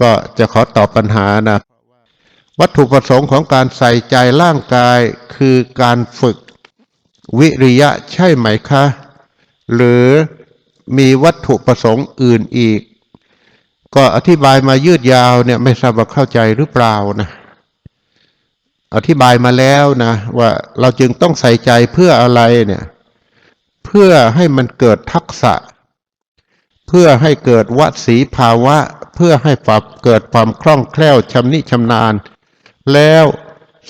ก็จะขอตอบปัญหานะ วัตถุประสงค์ของการใส่ใจร่างกายคือการฝึกวิริยะใช่ไหมคะ หรือมีวัตถุประสงค์อื่นอีก ก็อธิบายมายืดยาวเนี่ยไม่ทราบว่าเข้าใจหรือเปล่านะ อธิบายมาแล้วนะว่าเราจึงต้องใส่ใจเพื่ออะไรเนี่ยเพื่อให้มันเกิดทักษะ เพื่อให้เกิดวสีภาวะ เพื่อให้ปรับเกิดความคล่องแคล่วชำนิชำนาญ แล้ว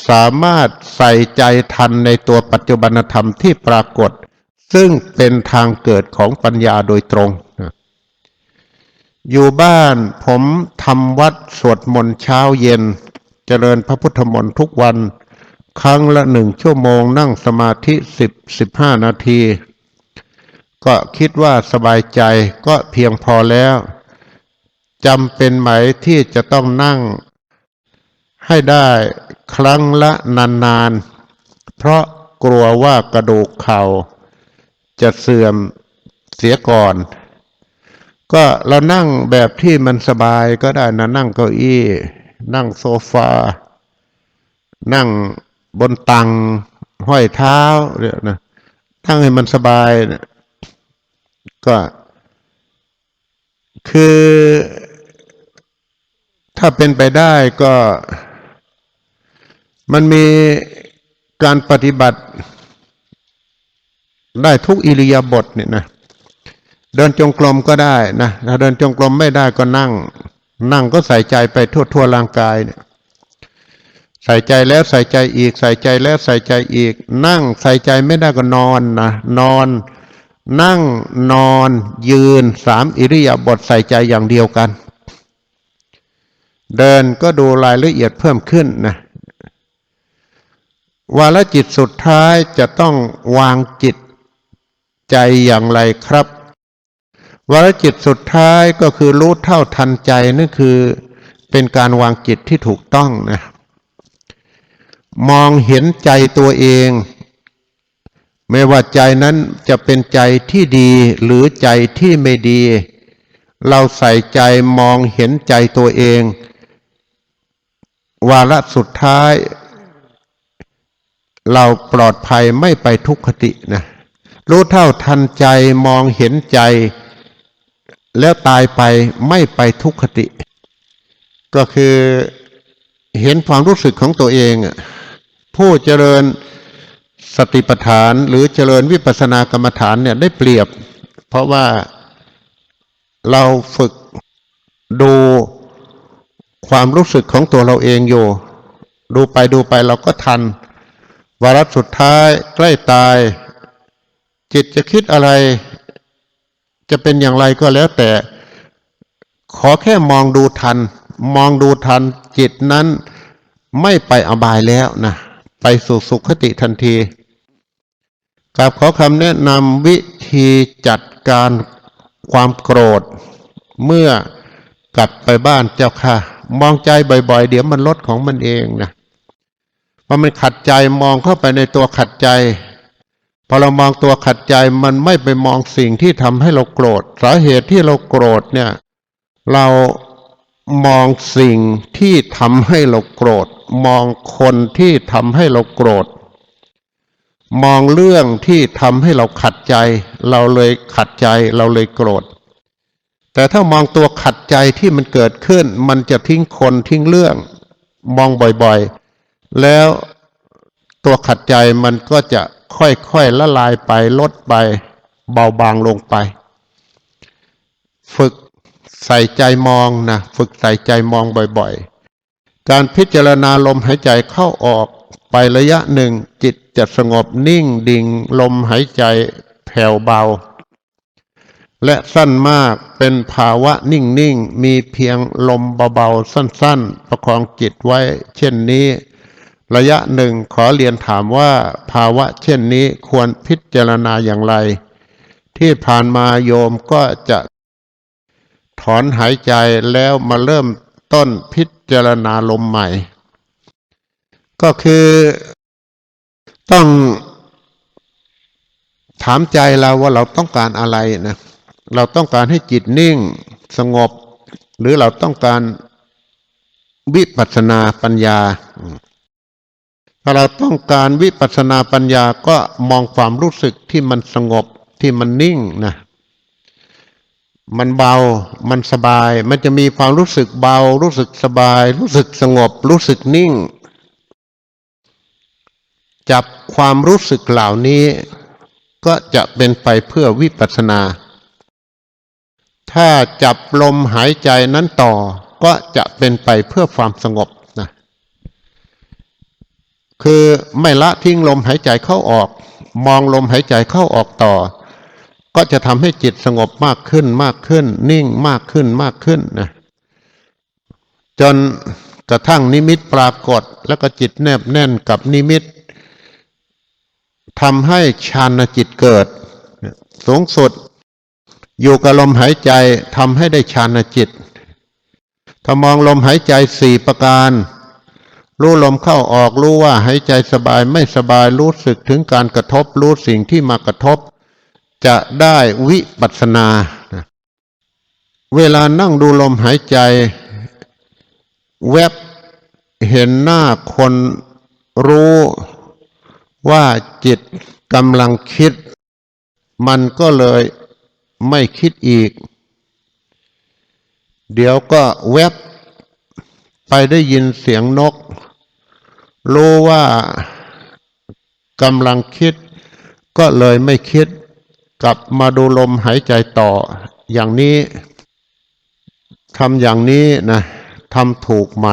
สามารถใส่ใจทันในตัวปัจจุบันธรรมที่ปรากฏ ซึ่งเป็นทางเกิดของปัญญาโดยตรง อยู่บ้านผมทำวัดสวดมนต์เช้าเย็น เจริญพระพุทธมนต์ทุกวัน ครั้งละหนึ่งชั่วโมงนั่งสมาธิสิบสิบห้านาที ก็คิดว่าสบายใจก็เพียงพอแล้ว จำเป็นไหมที่จะต้องนั่งให้ได้ครั้งละนานๆ เพราะกลัวว่ากระดูกเข่า จะเสื่อมเสียก่อน ก็เรานั่งแบบที่มันสบายก็ได้นะนั่งเก้าอี้ นั่งโซฟา นั่งบนตังห้อยเท้าเนี่ยนะนั่งให้มันสบายนะก็คือ ถ้าเป็นไปได้ก็ มันมีการปฏิบัติ ได้ทุกอิริยาบถเนี่ยนะเดินจงกรมก็ได้นะถ้าเดินจงกรมไม่ได้ก็นั่ง นั่งก็ใส่ใจไปทั่วทั่วร่างกายเนี่ยใส่ใจแล้วใส่ใจอีก ใส่ใจแล้วใส่ใจอีก นั่งใส่ใจไม่ได้ก็นอนนะนอน นั่งนอนยืนสามอิริยาบถใส่ใจอย่างเดียวกัน เดินก็ดูรายละเอียดเพิ่มขึ้นนะวาลจิตสุดท้ายจะต้องวางจิตใจอย่างไรครับ วาลจิตสุดท้ายก็คือรู้เท่าทันใจนั่นคือเป็นการวางจิตที่ถูกต้องนะมองเห็นใจตัวเอง ไม่ว่าใจนั้นจะเป็นใจที่ดีหรือใจที่ไม่ดี เราใส่ใจมองเห็นใจตัวเอง วาระสุดท้าย เราปลอดภัยไม่ไปทุกขตินะรู้เท่าทันใจมองเห็นใจ แล้วตายไปไม่ไปทุกขติ ก็คือเห็นความรู้สึกของตัวเอง ผู้เจริญสติปัฏฐานหรือเจริญวิปัสสนากรรมฐานเนี่ยได้เปรียบ เพราะว่าเราฝึกดู ความรู้สึกของตัวเราเองอยู่ ดูไปดูไปเราก็ทัน วาระสุดท้ายใกล้ตาย จิตจะคิดอะไร จะเป็นอย่างไรก็แล้วแต่ ขอแค่มองดูทัน มองดูทัน จิตนั้นไม่ไปอบายแล้วนะไปสู่สุขติทันทีกับขอคำแนะนำวิธีจัดการความโกรธ เมื่อกลับไปบ้านเจ้าค่ะ มองใจบ่อย ๆ เดี๋ยวมันลดของมันเองนะพอมันขัดใจมองเข้าไปในตัวขัดใจพอเรามองตัวขัดใจมันไม่ไปมองสิ่งที่ทำให้เราโกรธ สาเหตุที่เราโกรธเนี่ย เรามองสิ่งที่ทำให้เราโกรธ มองคนที่ทำให้เราโกรธ มองเรื่องที่ทำให้เราขัดใจ เราเลยขัดใจเราเลยโกรธ แต่ถ้ามองตัวขัดใจที่มันเกิดขึ้น มันจะทิ้งคนทิ้งเรื่อง มองบ่อยๆ แล้วตัวขัดใจมันก็จะค่อยๆละลายไปลดไป เบาบางลงไป ฝึกใส่ใจมองนะฝึกใส่ใจมองบ่อยๆ การพิจารณาลมหายใจเข้าออกไประยะหนึ่งจิตจะสงบนิ่งดิ่งลมหายใจแผ่วเบา และสั้นมากเป็นภาวะนิ่งๆ มีเพียงลมเบาๆ สั้นๆ ประคองจิตไว้ เช่นนี้ ระยะหนึ่งขอเรียนถามว่าภาวะเช่นนี้ควรพิจารณาอย่างไร ที่ผ่านมาโยมก็จะถอนหายใจแล้วมาเริ่มต้นพิจารณาลมใหม่ ก็คือต้องถามใจเราว่าเราต้องการอะไรนะ เราต้องการให้จิตนิ่งสงบ หรือเราต้องการวิปัสนาปัญญา ถ้าเราต้องการวิปัสสนาปัญญาก็มองความรู้สึกที่มันสงบที่มันนิ่งนะมันเบา มันสบาย มันจะมีความรู้สึกเบา รู้สึกสบาย รู้สึกสงบ รู้สึกนิ่ง จับความรู้สึกเหล่านี้ ก็จะเป็นไปเพื่อวิปัสสนา ถ้าจับลมหายใจนั้นต่อ ก็จะเป็นไปเพื่อความสงบนะคือไม่ละทิ้งลมหายใจเข้าออก มองลมหายใจเข้าออกต่อ ก็จะทำให้จิตสงบมากขึ้นมากขึ้น นิ่งมากขึ้นมากขึ้นนะจนกระทั่งนิมิตปรากฏแล้วก็จิตแนบแน่นกับนิมิตทำให้ฌานจิตเกิด สูงสุด อยู่กับลมหายใจทำให้ได้ฌานจิต ถ้ามองลมหายใจสี่ประการ รู้ลมเข้าออกรู้ว่าหายใจสบายไม่สบายรู้สึกถึงการกระทบรู้สิ่งที่มากระทบ จะได้วิปัสนา เวลานั่งดูลมหายใจ แวบเห็นหน้าคนรู้ว่าจิตกำลังคิด มันก็เลย ไม่คิดอีก เดี๋ยวก็แวบไปได้ยินเสียงนก รู้ว่ากำลังคิด ก็เลยไม่คิด กลับมาดูลมหายใจต่อ อย่างนี้ทำอย่างนี้นะทำถูกไหม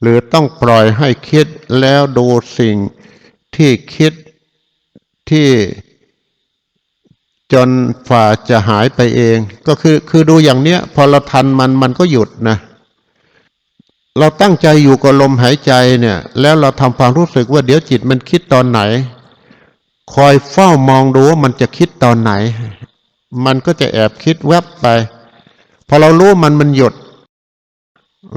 หรือต้องปล่อยให้คิดแล้วดูสิ่งที่คิดที่ จนฝ่าจะหายไปเอง ก็คือคือดูอย่างเนี้ย พอเราทันมันมันก็หยุดนะ เราตั้งใจอยู่กับลมหายใจเนี่ย แล้วเราทำความรู้สึกว่าเดี๋ยวจิตมันคิดตอนไหน คอยเฝ้ามองดูว่ามันจะคิดตอนไหน มันก็จะแอบคิดแวบไป พอเรารู้มันมันหยุด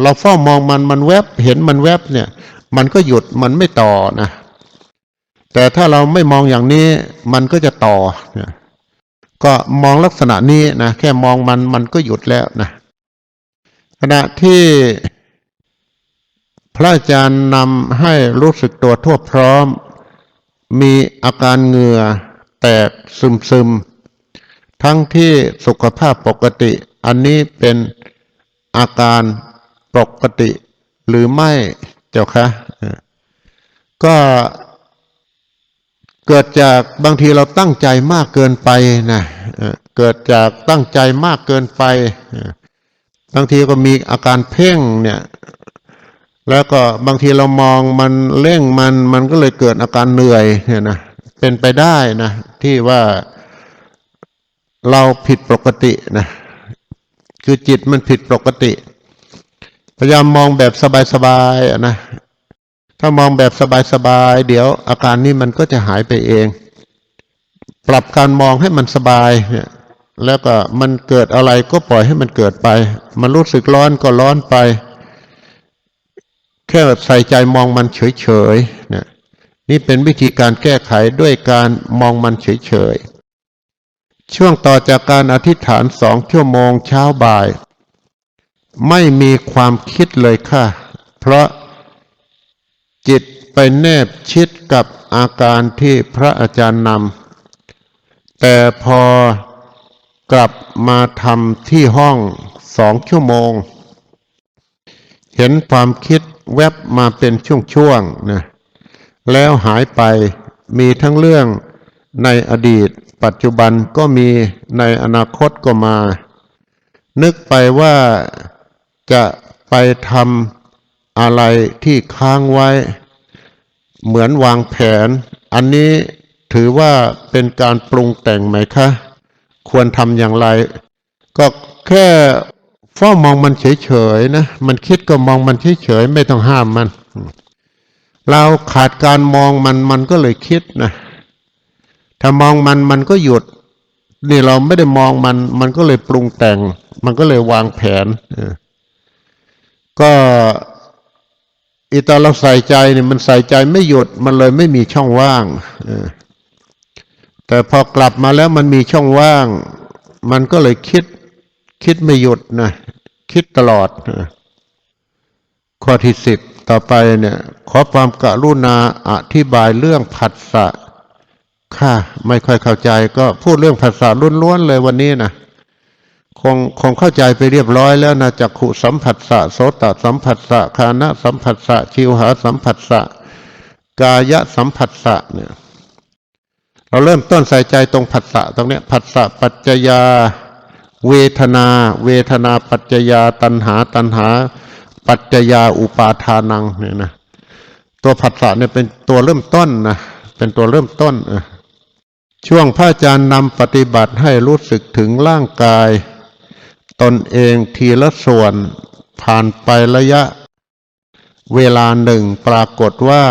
เราเฝ้ามองมันมันแวบเห็นมันแวบเนี่ย มันก็หยุดมันไม่ต่อนะแต่ถ้าเราไม่มองอย่างนี้มันก็จะต่อเนี่ย ก็มองลักษณะนี้นะแค่มองมันมันก็หยุดแล้วนะขณะที่พระอาจารย์นำให้รู้สึกตัวทั่วพร้อม มีอาการเหงื่อแตกซึมซึมๆทั้งที่สุขภาพปกติ อันนี้เป็นอาการปกติหรือไม่เจ้าคะก็ เกิดจากบางทีเราตั้งใจมากเกินไปนะเกิดจากตั้งใจมากเกินไป บางทีก็มีอาการเพ่งเนี่ยแล้วก็บางทีเรามองมันเร่งมันมันก็เลยเกิดอาการเหนื่อยเนี่ยนะเป็นไปได้นะที่ว่าเราผิดปกตินะคือจิตมันผิดปกติ พยายามมองแบบสบายๆนะ ถ้ามองแบบสบายๆเดี๋ยวอาการนี้มันก็จะหายไปเอง ปรับการมองให้มันสบายเนี่ยแล้วก็มันเกิดอะไรก็ปล่อยให้มันเกิดไป มันรู้สึกร้อนก็ร้อนไป แค่ใส่ใจมองมันเฉยๆเนี่ยนี่เป็นวิธีการแก้ไขด้วยการมองมันเฉยๆ ช่วงต่อจากการอธิษฐานสองชั่วโมงเช้าบ่าย ไม่มีความคิดเลยค่ะ เพราะ จิตไปแนบชิดกับอาการที่พระอาจารย์นำแต่พอกลับมาทำที่ห้องสองชั่วโมง เห็นความคิดแวบมาเป็นช่วงๆนะแล้วหายไปมีทั้งเรื่องในอดีต ปัจจุบันก็มีในอนาคตก็มา นึกไปว่าจะไปทำ อะไรที่ค้างไว้ เหมือนวางแผน อันนี้ถือว่าเป็นการปรุงแต่งไหมคะ ควรทำอย่างไร ก็แค่เฝ้ามองมันเฉยๆนะ มันคิดก็มองมันเฉยๆไม่ต้องห้ามมัน เราขาดการมองมันมันก็เลยคิดนะถ้ามองมันมันก็หยุด นี่เราไม่ได้มองมัน มันก็เลยปรุงแต่ง มันก็เลยวางแผนก็ อีตอนเราใส่ใจเนี่ยมันใส่ใจไม่หยุดมันเลยไม่มีช่องว่างแต่พอกลับมาแล้วมันมีช่องว่าง มันก็เลยคิด คิดไม่หยุดนะคิดตลอดข้อที่สิบต่อไปเนี่ย ขอความกรุณาอธิบายเรื่องผัสสะค่ะ ไม่ค่อยเข้าใจก็พูดเรื่องผัสสะล้วนๆเลยวันนี้นะ คงคงเข้าใจไปเรียบร้อยแล้วนะจักขุสัมผัสสะโสตสัมผัสสะคานะสัมผัสสะชิวหาสัมผัสสะกายะสัมผัสสะเนี่ยเราเริ่มต้นใส่ใจตรงผัสสะตรงเนี้ยผัสสะปัจจยา เวทนา เวทนาปัจจยาตัณหาตัณหา ปัจจยาอุปาทานังเนี่ยนะตัวผัสสะเนี่ยเป็นตัวเริ่มต้นนะเป็นตัวเริ่มต้นออช่วงพระอาจารย์นำปฏิบัติให้รู้สึกถึงร่างกาย ตนเองทีละส่วนผ่านไประยะ เวลาหนึ่งปรากฏว่า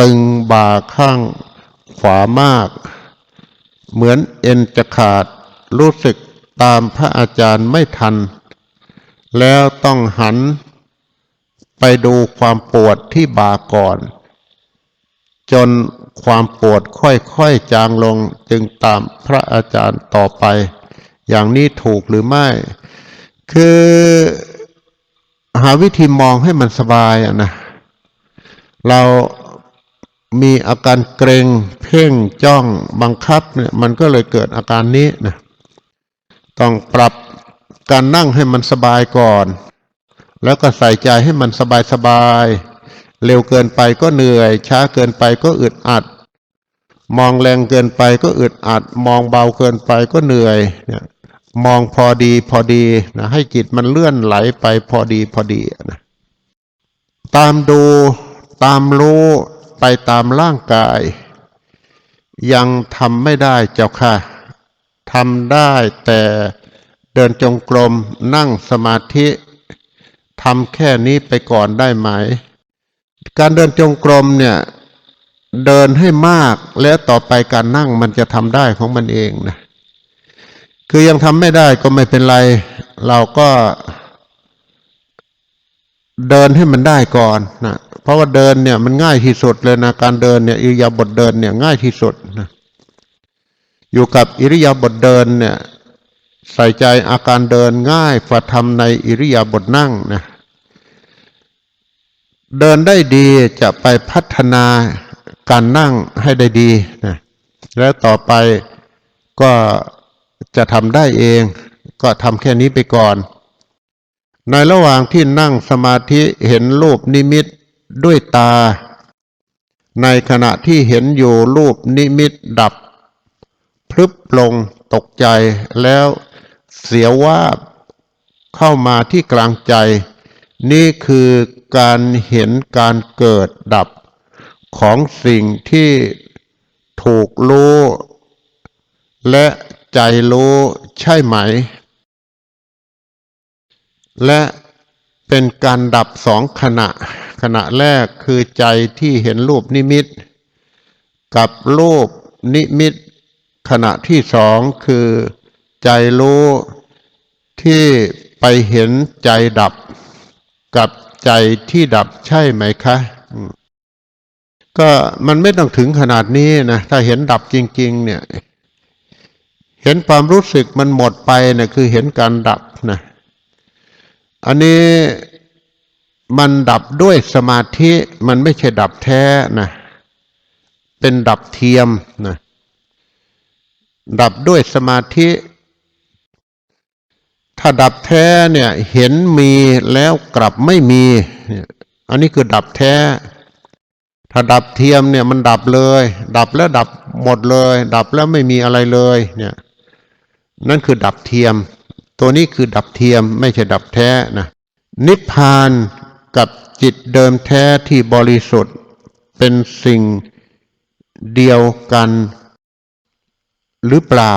ตึงบ่าข้างขวามาก เหมือนเอ็นจะขาดรู้สึกตามพระอาจารย์ไม่ทัน แล้วต้องหัน ไปดูความปวดที่บ่าก่อน จนความปวดค่อยๆจางลงจึงตามพระอาจารย์ต่อไป อย่างนี้ถูกหรือไม่ คือหาวิธีมองให้มันสบายอะนะ เรามีอาการเกรง เพ่งจ้องบังคับเนี่ยมันก็เลยเกิดอาการนี้นะต้องปรับการนั่งให้มันสบายก่อน แล้วก็ใส่ใจให้มันสบายสบายเร็วเกินไปก็เหนื่อย ช้าเกินไปก็อึดอัด มองแรงเกินไปก็อึดอัด มองเบาเกินไปก็เหนื่อยเนี่ย มองพอดีพอดีนะให้จิตมันเลื่อนไหลไปพอดีพอดีนะตามดูตามรู้ไปตามร่างกาย ยังทำไม่ได้เจ้าค่ะทำได้แต่เดินจงกรมนั่งสมาธิทำแค่นี้ไปก่อนได้ไหม การเดินจงกรมเนี่ยเดินให้มากแล้วต่อไปการนั่งมันจะทำได้ของมันเองนะ คือยังทำไม่ได้ก็ไม่เป็นไร เราก็เดินให้มันได้ก่อนนะเพราะว่าเดินเนี่ยมันง่ายที่สุดเลยนะการเดินเนี่ยอิริยาบถเดินเนี่ยง่ายที่สุดนะอยู่กับอิริยาบถเดินเนี่ยใส่ใจอาการเดินง่ายฝ่าทำในอิริยาบถนั่งนะเดินได้ดีจะไปพัฒนาการนั่งให้ได้ดีนะแล้วต่อไปก็ จะทำได้เองก็ทำแค่นี้ไปก่อน ในระหว่างที่นั่งสมาธิเห็นรูปนิมิตด้วยตา ในขณะที่เห็นอยู่รูปนิมิตดับ พลึบลงตกใจแล้วเสียวว่าเข้ามาที่กลางใจ นี่คือการเห็นการเกิดดับของสิ่งที่ถูกรู้และ ใจรู้ใช่ไหม และเป็นการดับสองขณะ ขณะแรกคือใจที่เห็นรูปนิมิต กับรูปนิมิต ขณะที่สองคือใจรู้ที่ไปเห็นใจดับ กับใจที่ดับใช่ไหมคะก็มันไม่ต้องถึงขนาดนี้นะ ถ้าเห็นดับจริง ๆ เนี่ย เห็นความรู้สึกมันหมดไปเนี่ยคือเห็นการดับนะ อันนี้มันดับด้วยสมาธิมันไม่ใช่ดับแท้นะ เป็นดับเทียมนะดับด้วยสมาธิ ถ้าดับแท้เนี่ยเห็นมีแล้วกลับไม่มีเนี่ยอันนี้คือดับแท้ ถ้าดับเทียมเนี่ยมันดับเลย ดับแล้วดับหมดเลย ดับแล้วไม่มีอะไรเลย เนี่ย นั่นคือดับเทียม ตัวนี้คือดับเทียมไม่ใช่ดับแท้นะนิพพานกับจิตเดิมแท้ที่บริสุทธิ์เป็นสิ่งเดียวกัน หรือเปล่า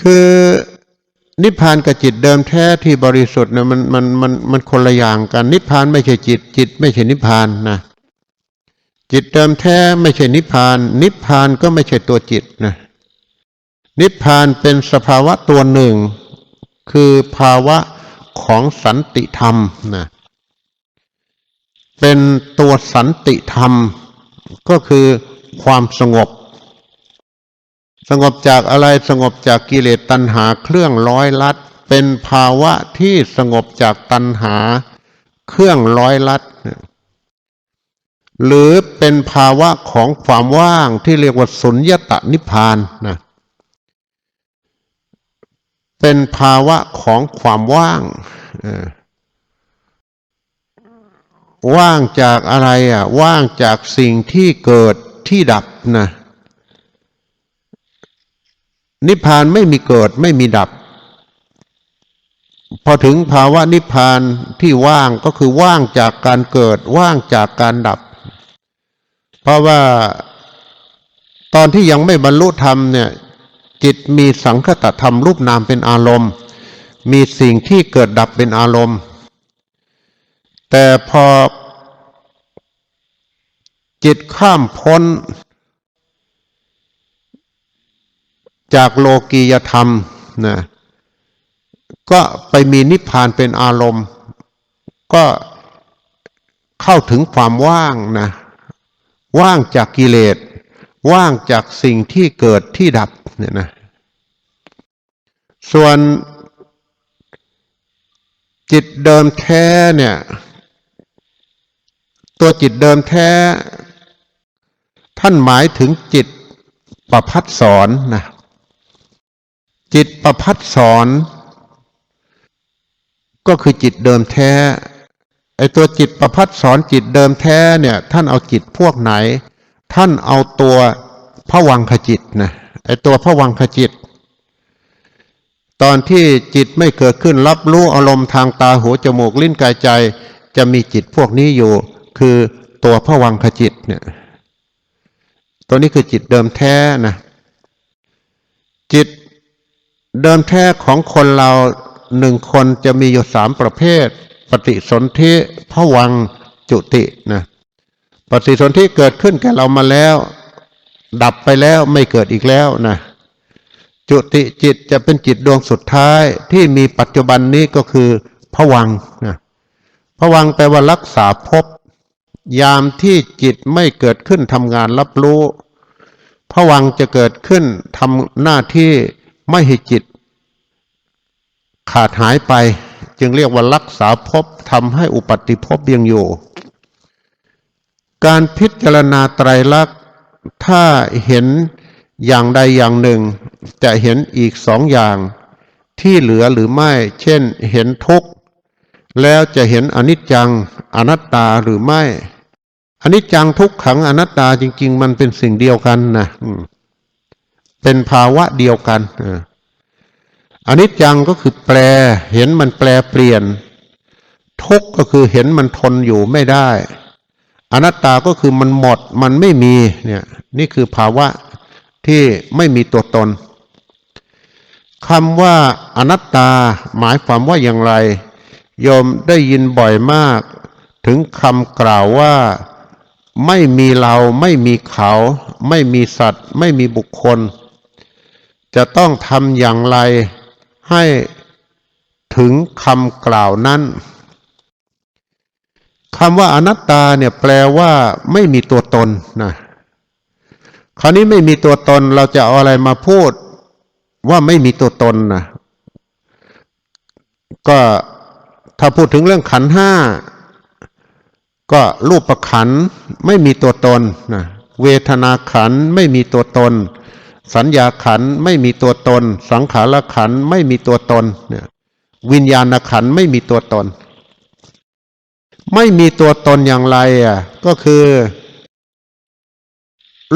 คือนิพพานกับจิตเดิมแท้ที่บริสุทธิ์เนี่ยมันมันมันมันคนละอย่างกัน นิพพานไม่ใช่จิต จิตไม่ใช่นิพพานนะจิตเดิมแท้ไม่ใช่นิพพาน นิพพานก็ไม่ใช่ตัวจิตนะ นิพพานเป็นสภาวะตัวหนึ่ง คือภาวะของสันติธรรมนะเป็นตัวสันติธรรม ก็คือความสงบ สงบจากอะไรสงบจากกิเลสตัณหาเครื่องร้อยลัด เป็นภาวะที่สงบจากตัณหาเครื่องร้อยลัด หรือเป็นภาวะของความว่างที่เรียกว่าสุญญตนิพพานนะ เป็นภาวะของความว่างว่างจากอะไรอะ ว่างจากสิ่งที่เกิดที่ดับนะนิพพานไม่มีเกิดไม่มีดับ พอถึงภาวะนิพพานที่ว่างก็คือว่างจากการเกิด ว่างจากการดับ เพราะว่าตอนที่ยังไม่บรรลุธรรมเนี่ย จิตมีสังคตธรรมรูปนามเป็นอารมณ์ มีสิ่งที่เกิดดับเป็นอารมณ์ แต่พอจิตข้ามพ้น จากโลกียธรรมนะก็ไปมีนิพพานเป็นอารมณ์ ก็เข้าถึงความว่างนะว่างจากกิเลสว่างจากสิ่งที่เกิดที่ดับเนี่ยนะ ส่วนจิตเดิมแท้เนี่ย ตัวจิตเดิมแท้ ท่านหมายถึงจิตประพัดสอนนะจิตประพัดสอน ก็คือจิตเดิมแท้ไอตัวจิตประพัดสอนจิตเดิมแท้เนี่ย ท่านเอาจิตพวกไหน ท่านเอาตัวพระวังขจิตนะไอตัวพระวังขจิต ตอนที่จิตไม่เกิดขึ้นรับรู้อารมณ์ทางตาหูจมูกลิ้นกายใจ จะมีจิตพวกนี้อยู่ คือตัวพวังขจิตเนี่ยตัวนี้คือจิตเดิมแท้นะจิตเดิมแท้ของคนเราหนึ่งคนจะมีอยู่สามประเภท ปฏิสนธิพวังจุตินะปฏิสนธิเกิดขึ้นแก่เรามาแล้ว ดับไปแล้วไม่เกิดอีกแล้วนะ จุติจิตจะเป็นจิตดวงสุดท้ายที่มีปัจจุบันนี้ก็คือพวังนะพวังแปลว่ารักษาภพยามที่จิตไม่เกิดขึ้นทำงานรับรู้พวังจะเกิดขึ้นทำหน้าที่ไม่ให้จิต ขาดหายไป จึงเรียกว่ารักษาภพทำให้อุปัติภพยังอยู่การพิจารณาไตรลักษณ์ถ้าเห็น อย่างใดอย่างหนึ่งจะเห็นอีกสองอย่างที่เหลือหรือไม่ เช่น เห็นทุกข์แล้วจะเห็นอนิจจังอนัตตาหรือไม่ อนิจจังทุกขังอนัตตาจริง ๆ มันเป็นสิ่งเดียวกันนะเป็นภาวะเดียวกันอออนิจจังก็คือแปล เห็นมันแปลเปลี่ยน ทุกข์ก็คือเห็นมันทนอยู่ไม่ได้ อนัตตาก็คือมันหมดมันไม่มีเนี่ย นี่คือภาวะ ที่ไม่มีตัวตนคำว่าอนัตตาหมายความว่าอย่างไร โยมได้ยินบ่อยมาก ถึงคำกล่าวว่า ไม่มีเราไม่มีเขา ไม่มีสัตว์ ไม่มีบุคคล จะต้องทำอย่างไรให้ถึงคำกล่าวนั้นคำว่าอนัตตาเนี่ยแปลว่าไม่มีตัวตนนะ คราวนี้ไม่มีตัวตนเราจะเอาอะไรมาพูดว่าไม่มีตัวตนนะก็ถ้าพูดถึงเรื่องขันห้าก็รูปประขันไม่มีตัวตนนะเวทนาขันไม่มีตัวตน สัญญาขันไม่มีตัวตน สังขารขันไม่มีตัวตนเนี่ยวิญญาณขันไม่มีตัวตน ไม่มีตัวตนอย่างไรอะก็คือ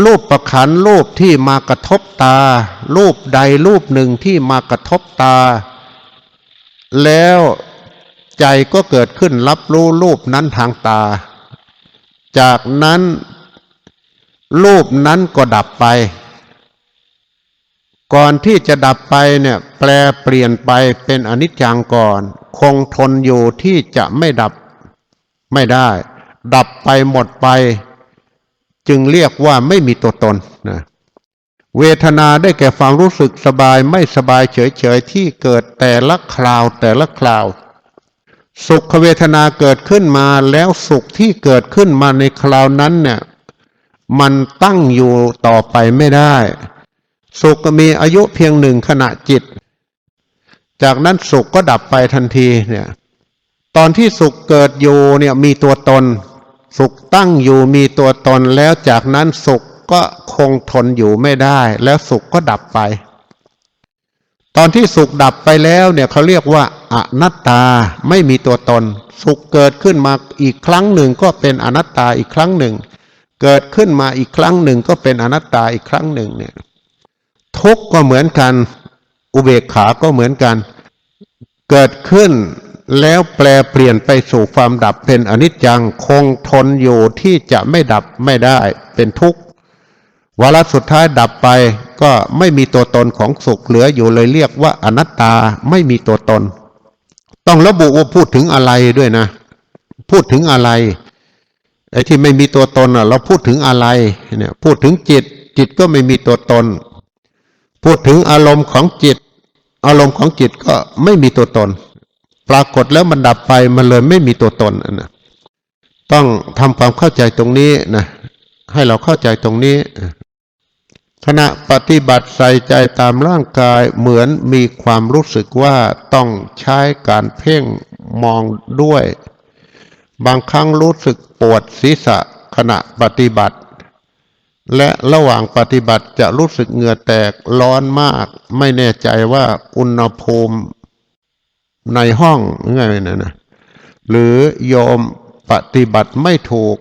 รูปประขันรูปที่มากระทบตา รูปใดรูปหนึ่งที่มากระทบตา แล้วใจก็เกิดขึ้นรับรู้รูปนั้นทางตา จากนั้นรูปนั้นก็ดับไป ก่อนที่จะดับไปเนี่ยแปลเปลี่ยนไปเป็นอนิจจังก่อน คงทนอยู่ที่จะไม่ดับไม่ได้ ดับไปหมดไป จึงเรียกว่าไม่มีตัวตนนะเวทนาได้แก่ความรู้สึกสบายไม่สบายเฉยๆที่เกิดแต่ละคราวแต่ละคราว สุขเวทนาเกิดขึ้นมาแล้วสุขที่เกิดขึ้นมาในคราวนั้นเนี่ยมันตั้งอยู่ต่อไปไม่ได้ สุขมีอายุเพียงหนึ่งขณะจิต จากนั้นสุขก็ดับไปทันทีเนี่ยตอนที่สุขเกิดอยู่เนี่ยมีตัวตน สุขตั้งอยู่มีตัวตนแล้วจากนั้นสุขก็คงทนอยู่ไม่ได้ แล้วสุขก็ดับไป ตอนที่สุขดับไปแล้วเนี่ยเขาเรียกว่าอนัตตาไม่มีตัวตน สุขเกิดขึ้นมาอีกครั้งหนึ่งก็เป็นอนัตตาอีกครั้งหนึ่ง เกิดขึ้นมาอีกครั้งหนึ่งก็เป็นอนัตตาอีกครั้งหนึ่งเนี่ยทุกข์ก็เหมือนกัน อุเบกขาก็เหมือนกัน เกิดขึ้น แล้วแปลเปลี่ยนไปสู่ความดับเป็นอนิจจังคงทนอยู่ที่จะไม่ดับไม่ได้เป็นทุกข์วาระสุดท้ายดับไปก็ไม่มีตัวตนของสุขเหลืออยู่เลยเรียกว่าอนัตตาไม่มีตัวตน ต้องระบุว่าพูดถึงอะไรด้วยนะ พูดถึงอะไรไอ้ที่ไม่มีตัวตนเราพูดถึงอะไรเนี่ยพูดถึงจิต จิตก็ไม่มีตัวตน พูดถึงอารมณ์ของจิต อารมณ์ของจิตก็ไม่มีตัวตน ปรากฏแล้วมันดับไปมันเลยไม่มีตัวตนนะต้องทำความเข้าใจตรงนี้นะให้เราเข้าใจตรงนี้ขณะปฏิบัติใส่ใจตามร่างกายเหมือนมีความรู้สึกว่าต้องใช้การเพ่งมองด้วย บางครั้งรู้สึกปวดศีรษะขณะปฏิบัติ และระหว่างปฏิบัติจะรู้สึกเหงื่อแตกร้อนมาก ไม่แน่ใจว่าอุณหภูมิ ในห้องไงนะนะหรือโยมปฏิบัติไม่ถูก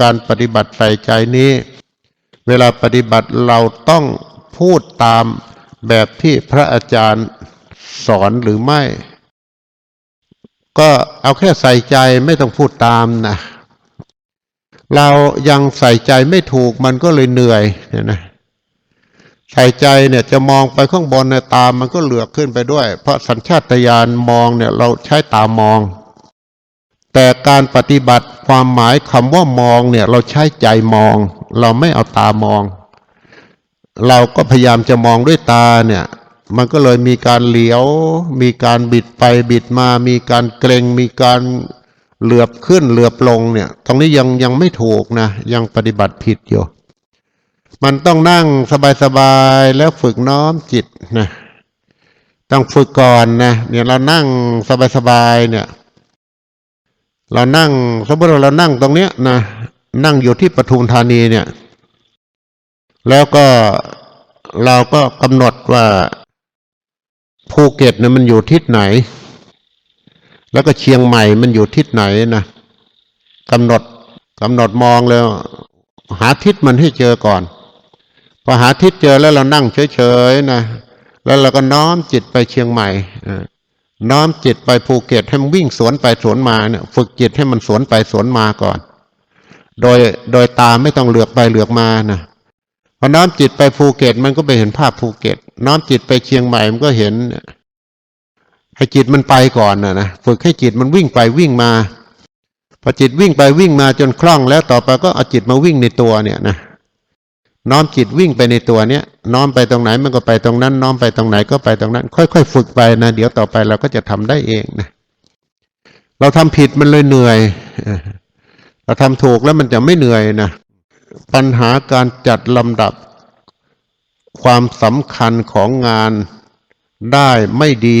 การปฏิบัติใส่ใจนี้ เวลาปฏิบัติเราต้องพูดตามแบบที่พระอาจารย์สอนหรือไม่ ก็เอาแค่ใส่ใจไม่ต้องพูดตามนะเรายังใส่ใจไม่ถูกมันก็เลยเหนื่อยเนี่ยนะ ใส่ใจเนี่ยจะมองไปข้างบนในยตามมันก็เหลือกขึ้นไปด้วย เพราะสัญชาตญาณมองเนี่ยเราใช้ตามอง แต่การปฏิบัติความหมายคำว่ามองเนี่ยเราใช้ใจมอง เราไม่เอาตามอง เราก็พยายามจะมองด้วยตาเนี่ยมันก็เลยมีการเหลียว มีการบิดไปบิดมา มีการเกรงมีการเหลือบขึ้นเหลือบลงเนี่ย ตรงนี้ยังยังไม่ถูกนะ ยังปฏิบัติผิดอยู่ มันต้องนั่งสบายๆแล้วฝึกน้อมจิตนะต้องฝึกก่อนนะเนี่ยเรานั่งสบายๆเนี่ย เรานั่งสมมติว่าเรานั่งตรงเนี้ยนะนั่งอยู่ที่ปทุมธานีเนี่ย แล้วก็เราก็กำหนดว่าภูเก็ตเนี่ยมันอยู่ทิศไหน แล้วก็เชียงใหม่มันอยู่ทิศไหนนะกำหนดกำหนดมองแล้ว หาทิศมันให้เจอก่อน พอหาทิศเจอแล้วเรานั่งเฉยๆนะแล้วเราก็น้อมจิตไปเชียงใหม่น้อมจิตไปภูเก็ตให้มันวิ่งสวนไปสวนมาเนี่ย ฝึกจิตให้มันสวนไปสวนมาก่อน โดยโดยตาไม่ต้องเหลือกไปเหลือกมานะพอน้อมจิตไปภูเก็ตมันก็ไปเห็นภาพภูเก็ต น้อมจิตไปเชียงใหม่มันก็เห็นให้จิตมันไปก่อนนะนะฝึกให้จิตมันวิ่งไปวิ่งมาพอจิตวิ่งไปวิ่งมาจนคล่องแล้วต่อไปก็เอาจิตมาวิ่งในตัวเนี่ยนะ น้อมจิตวิ่งไปในตัวเนี้ยน้อมไปตรงไหนมันก็ไปตรงนั้น น้อมไปตรงไหนก็ไปตรงนั้น ค่อย ๆ ฝึกไปนะเดี๋ยวต่อไปเราก็จะทำได้เองนะเราทำผิดมันเลยเหนื่อยเราทำถูกแล้วมันจะไม่เหนื่อยนะปัญหาการจัดลำดับความสำคัญของงานได้ไม่ดี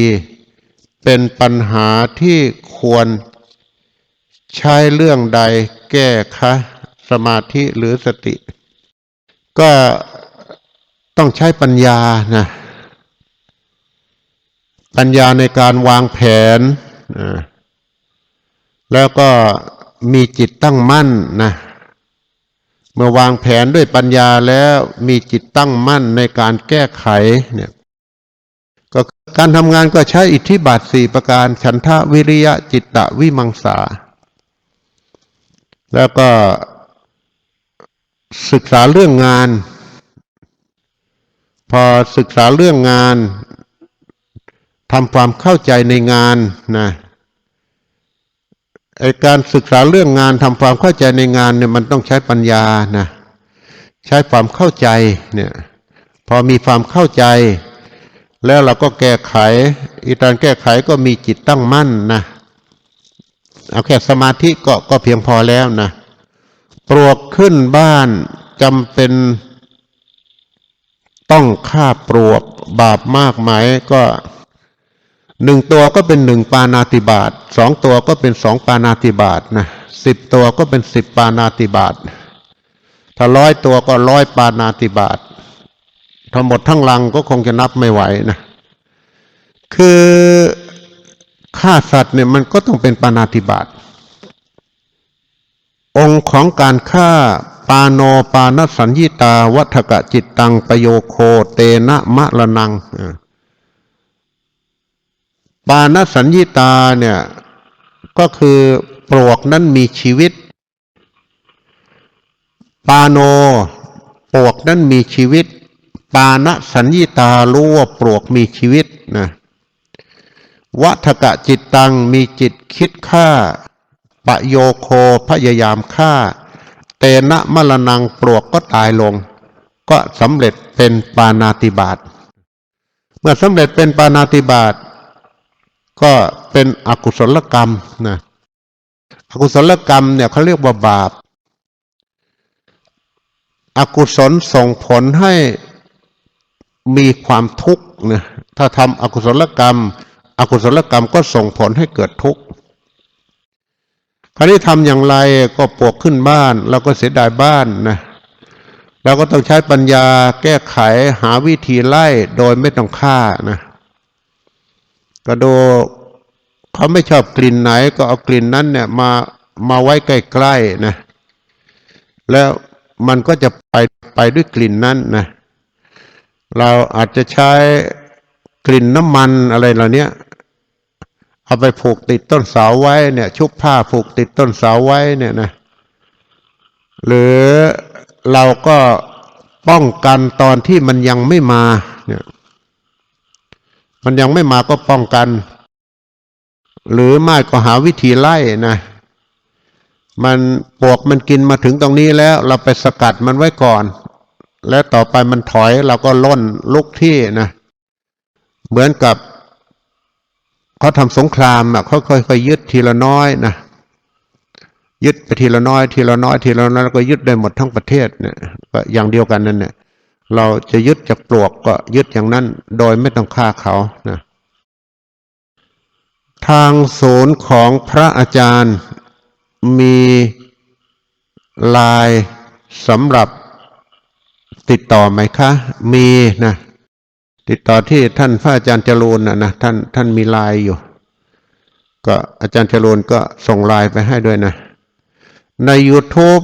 เป็นปัญหาที่ควรใช้เรื่องใดแก้คะสมาธิหรือสติ ก็ต้องใช้ปัญญานะปัญญาในการวางแผนนะแล้วก็มีจิตตั้งมั่นนะเมื่อวางแผนด้วยปัญญาแล้วมีจิตตั้งมั่นในการแก้ไขเนี่ยก็การทำงานก็ใช้อิทธิบาทสี่ประการ ฉันทะวิริยะจิตตะวิมังสา แล้วก็ ศึกษาเรื่องงาน พอศึกษาเรื่องงานทำความเข้าใจในงานนะไอการศึกษาเรื่องงานทำความเข้าใจในงานเนี่ยมันต้องใช้ปัญญานะใช้ความเข้าใจเนี่ยพอมีความเข้าใจ แล้วเราก็แก้ไข อีการแก้ไขก็มีจิตตั้งมั่นนะเอาแค่สมาธิก็ก็เพียงพอแล้วนะ ปลวกขึ้นบ้านจำเป็น ต้องฆ่าปลวกบาปมากไหมก็หนึ่งตัวก็เป็นหนึ่งปานาติบาตสองตัวก็เป็นสองปานาติบาตนะสิบตัวก็เป็นสิบปานาติบาตถ้าร้อยตัวก็ร้อยปานาติบาตทั้งหมดทั้งลังก็คงจะนับไม่ไหวนะคือฆ่าสัตว์เนี่ยมันก็ต้องเป็นปานาติบาต องค์ของการฆ่าปาโนปานสัญญิตา วัฏกะจิตตังประโยโคเตนะมะละนัง ปานสัญญิตาเนี่ยก็คือปลวกนั้นมีชีวิต ปาโนปลวกนั้นมีชีวิต ปานสัญญิตารู้ว่าปลวกมีชีวิตนะวัฏกะจิตตังมีจิตคิดฆ่า ปะโยโคพยายามฆ่า เตนะมลนังปลวกก็ตายลง ก็สำเร็จเป็นปานาติบาตเมื่อสำเร็จเป็นปานาติบาตก็เป็นอกุศลกรรมนะอกุศลกรรมเนี่ยเขาเรียกว่าบาป อกุศลส่งผลให้มีความทุกข์นะถ้าทำอกุศลกรรม อกุศลกรรมก็ส่งผลให้เกิดทุกข์ คราวนี้ทำอย่างไรก็ปวกขึ้นบ้านเราก็เสียดายบ้านนะเราก็ต้องใช้ปัญญาแก้ไขหาวิธีไล่โดยไม่ต้องฆ่านะก็ดูเขาไม่ชอบกลิ่นไหนก็เอากลิ่นนั้นเนี่ยมามาไว้ใกล้ๆนะแล้วมันก็จะไปไปด้วยกลิ่นนั้นนะเราอาจจะใช้กลิ่นน้ำมันอะไรเหล่านี้ เอาไปผูกติดต้นเสาไว้เนี่ย ชุบผ้าผูกติดต้นเสาไว้เนี่ยนะ หรือเราก็ป้องกันตอนที่มันยังไม่มา เนี่ย มันยังไม่มาก็ป้องกัน หรือไม่ก็หาวิธีไล่นะมันปวกมันกินมาถึงตรงนี้แล้ว เราไปสกัดมันไว้ก่อน แล้วต่อไปมันถอยเราก็ล่นลุกที่นะ เหมือนกับ เขาทำสงครามอะเขาค่อยๆยึดทีละน้อยนะยึดไปทีละน้อย ทีละน้อยทีละน้อยแล้วก็ยึดได้หมดทั้งประเทศเนี่ยก็อย่างเดียวกันนั่นเนี่ยเราจะยึดจากปลวกก็ยึดอย่างนั้น โดยไม่ต้องฆ่าเขานะทางศูนย์ของพระอาจารย์มีลายสำหรับติดต่อไหมคะ มีนะ ติดต่อที่ท่านพระอาจารย์จรูนนะนะท่านท่านมีไลายอยู่ ก็อาจารย์จรูนก็ส่งไลายไปให้ด้วยนะ ใน YouTube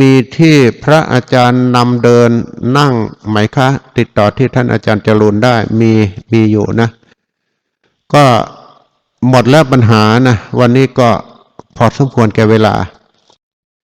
มีที่พระอาจารย์นำเดินนั่งไหมคะ ติดต่อที่ท่านอาจารย์จรูนได้มีมีอยู่นะ ก็หมดแล้วปัญหานะ วันนี้ก็พอสมควรแก่เวลา